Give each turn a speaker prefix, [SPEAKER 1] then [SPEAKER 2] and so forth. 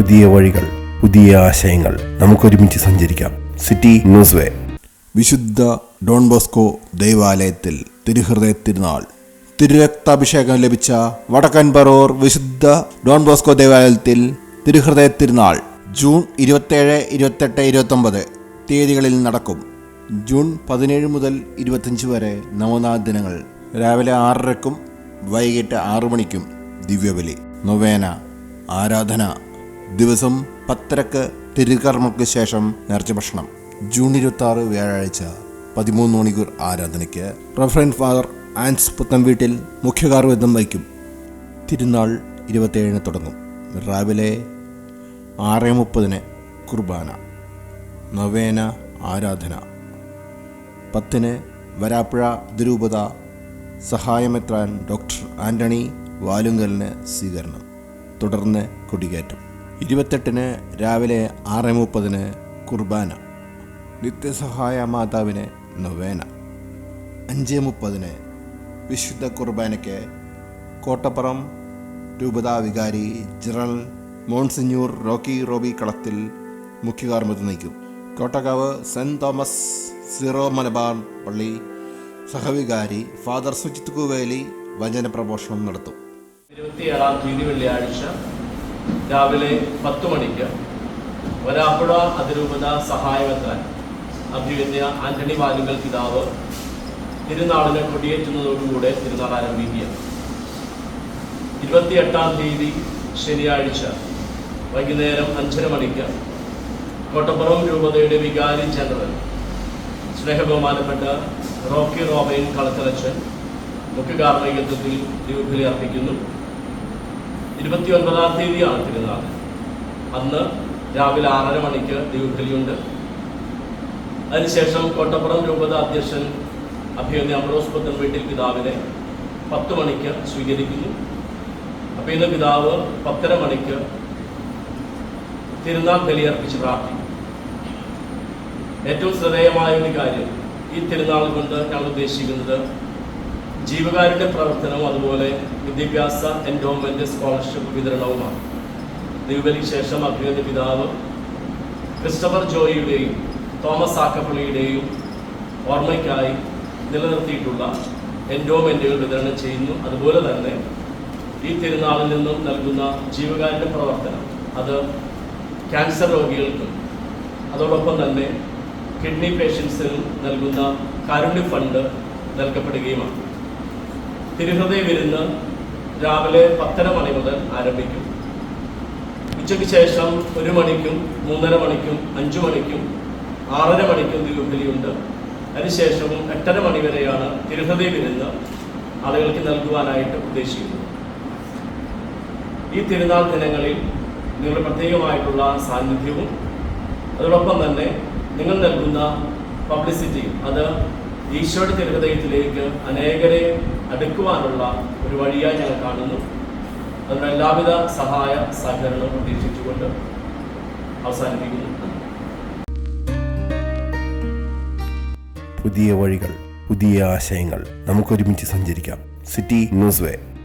[SPEAKER 1] പുതിയ വഴികൾ പുതിയ ആശയങ്ങൾ നമുക്കൊരുമിച്ച് സഞ്ചരിക്കാം. City news way.
[SPEAKER 2] വിശുദ്ധ ഡോൺ ബോസ്കോ ദേവാലയത്തിൽ തിരുഹൃദയ തിരുനാൾ. തിരുരക്താഭിഷേകം ലഭിച്ച വടക്കൻ പറോർ വിശുദ്ധ ഡോൺ ബോസ്കോ ദേവാലയത്തിൽ തിരുഹൃദയ തിരുനാൾ ജൂൺ ഇരുപത്തേഴ് ഇരുപത്തെട്ട് ഇരുപത്തൊമ്പത് തീയതികളിൽ നടക്കും. ജൂൺ പതിനേഴ് മുതൽ ഇരുപത്തഞ്ച് വരെ നവനാഥ ദിനങ്ങൾ രാവിലെ ആറരക്കും വൈകിട്ട് ആറു മണിക്കും ദിവ്യബലി. നൊവേന ആരാധന. ദിവസം പത്തരക്ക് തിരുകർമ്മക്ക് ശേഷം നേർച്ച ഭക്ഷണം. ജൂൺ ഇരുപത്തി വ്യാഴാഴ്ച പതിമൂന്ന് മണിക്കൂർ ആരാധനയ്ക്ക് റഫറൻ ഫാദർ ആൻസ് പുത്തം വീട്ടിൽ മുഖ്യകാർവിധം വഹിക്കും. തിരുനാൾ ഇരുപത്തേഴിന് തുടങ്ങും. രാവിലെ ആറ് മുപ്പതിന് കുർബാന. നവേന ആരാധന. പത്തിന് വരാപ്പുഴ ദുരൂപത സഹായമെത്രാൻ ഡോക്ടർ ആന്റണി വാലുങ്കലിന് സ്വീകരണം. തുടർന്ന് കൊടികയറ്റം ഇരുപത്തെട്ടിന് രാവിലെ ആറ് മുപ്പതിന് കുർബാന. നിത്യസഹായ മാതാവിന് നൊവേന. അഞ്ച് മുപ്പതിന് വിശുദ്ധ കുർബാനയ്ക്ക് കോട്ടപ്പുറം രൂപതാ വികാരി general Monsignor Rocky Robbie Kalathil മുഖ്യകാർമ്മത്ത് നയിക്കും Kottakkavu Saint Thomas Syro Malabar പള്ളി സഹവികാരി ഫാദർ സുജിത് കുവേലി വചന പ്രഘോഷണം നടത്തും.
[SPEAKER 3] ഇരുപത്തിയേഴാം തീയതി വെള്ളിയാഴ്ച രാവിലെ പത്ത് മണിക്ക് വരാപ്പുഴ അതിരൂപത സഹായവത്താൻ അഭിവന്യ ആന്റണി വാലുങ്കൽ പിതാവ് തിരുനാളിനെ കൊടിയേറ്റുന്നതോടുകൂടെ തിരുനാൾ ആരംഭിക്കുക. ഇരുപത്തിയെട്ടാം തീയതി ശനിയാഴ്ച വൈകുന്നേരം അഞ്ചര മണിക്ക് കോട്ടപ്പുറം രൂപതയുടെ വികാരി ജനറൽ സ്നേഹബഹുമാനപ്പെട്ട റോക്കി റോബൈൻ കളത്തലച്ചൻ മുഖ്യ കാർമ്മികത്വത്തിൽ അർപ്പിക്കുന്നു. ഇരുപത്തി ഒൻപതാം തീയതിയാണ് തിരുനാൾ. അന്ന് രാവിലെ ആറര മണിക്ക് ദിവബലിയുണ്ട് അതിനുശേഷം കോട്ടപ്പുറം രൂപത അധ്യക്ഷൻ അഭിയന്യ അമ്രോസ് പുത്തൻ വീട്ടിൽ പിതാവിനെ പത്ത് മണിക്ക് സ്വീകരിക്കുന്നു. അപ്പോൾ ഇന്ന് പിതാവ് പത്തര മണിക്ക് തിരുനാൾ ബലിയർപ്പിച്ച് പ്രാർത്ഥിക്കും. ഏറ്റവും ശ്രദ്ധേയമായ ഒരു കാര്യം ഈ തിരുനാൾ കൊണ്ട് ഞങ്ങൾ ഉദ്ദേശിക്കുന്നത് ജീവകാരുടെ പ്രവർത്തനവും അതുപോലെ വിദ്യാഭ്യാസ എൻഡോമെന്റ് സ്കോളർഷിപ്പ് വിതരണവുമാണ്. ദീപലിക്ക് ശേഷം അഭിനന്ദ പിതാവ് ക്രിസ്റ്റഫർ ജോയിയുടെയും തോമസ് ആക്കപ്പള്ളിയുടെയും ഓർമ്മയ്ക്കായി നിലനിർത്തിയിട്ടുള്ള എൻഡോമെന്റുകൾ വിതരണം ചെയ്യുന്നു. അതുപോലെ തന്നെ ഈ തിരുനാളിൽ നിന്നും നൽകുന്ന ജീവകാരുടെ പ്രവർത്തനം അത് ക്യാൻസർ രോഗികൾക്കും അതോടൊപ്പം തന്നെ കിഡ്നി പേഷ്യൻസിനും നൽകുന്ന കാരുണ്യ ഫണ്ട് നൽകപ്പെടുകയുമാണ്. തിരുഹൃദയ വിരുന്ന് രാവിലെ പത്തര മണി മുതൽ ആരംഭിക്കും. ഉച്ചയ്ക്ക് ശേഷം ഒരു മണിക്കും മൂന്നര മണിക്കും അഞ്ചു മണിക്കും ആറര മണിക്കും തിരുഹലിയുണ്ട് അതിനുശേഷവും എട്ടര മണി വരെയാണ് തിരുഹൃദയ വിരുന്ന് ആളുകൾക്ക് നൽകുവാനായിട്ട് ഉദ്ദേശിക്കുന്നത്. ഈ തിരുനാൾ ദിനങ്ങളിൽ നിങ്ങളുടെ പ്രത്യേകമായിട്ടുള്ള സാന്നിധ്യവും അതോടൊപ്പം തന്നെ നിങ്ങൾ നൽകുന്ന പബ്ലിസിറ്റിയും അത് ഈശോയുടെ തിരുഹൃദയത്തിലേക്ക് അനേകരെ അടുക്കുവാനുള്ള ഒരു വഴിയായി ഞങ്ങൾ കാണുന്നു. അതിന് എല്ലാവിധ സഹായ സഹകരണവും പ്രതീക്ഷിച്ചുകൊണ്ട് അവസാനിപ്പിക്കുന്നു.
[SPEAKER 1] പുതിയ വഴികൾ പുതിയ ആശയങ്ങൾ നമുക്കൊരുമിച്ച് സഞ്ചരിക്കാം. City news way.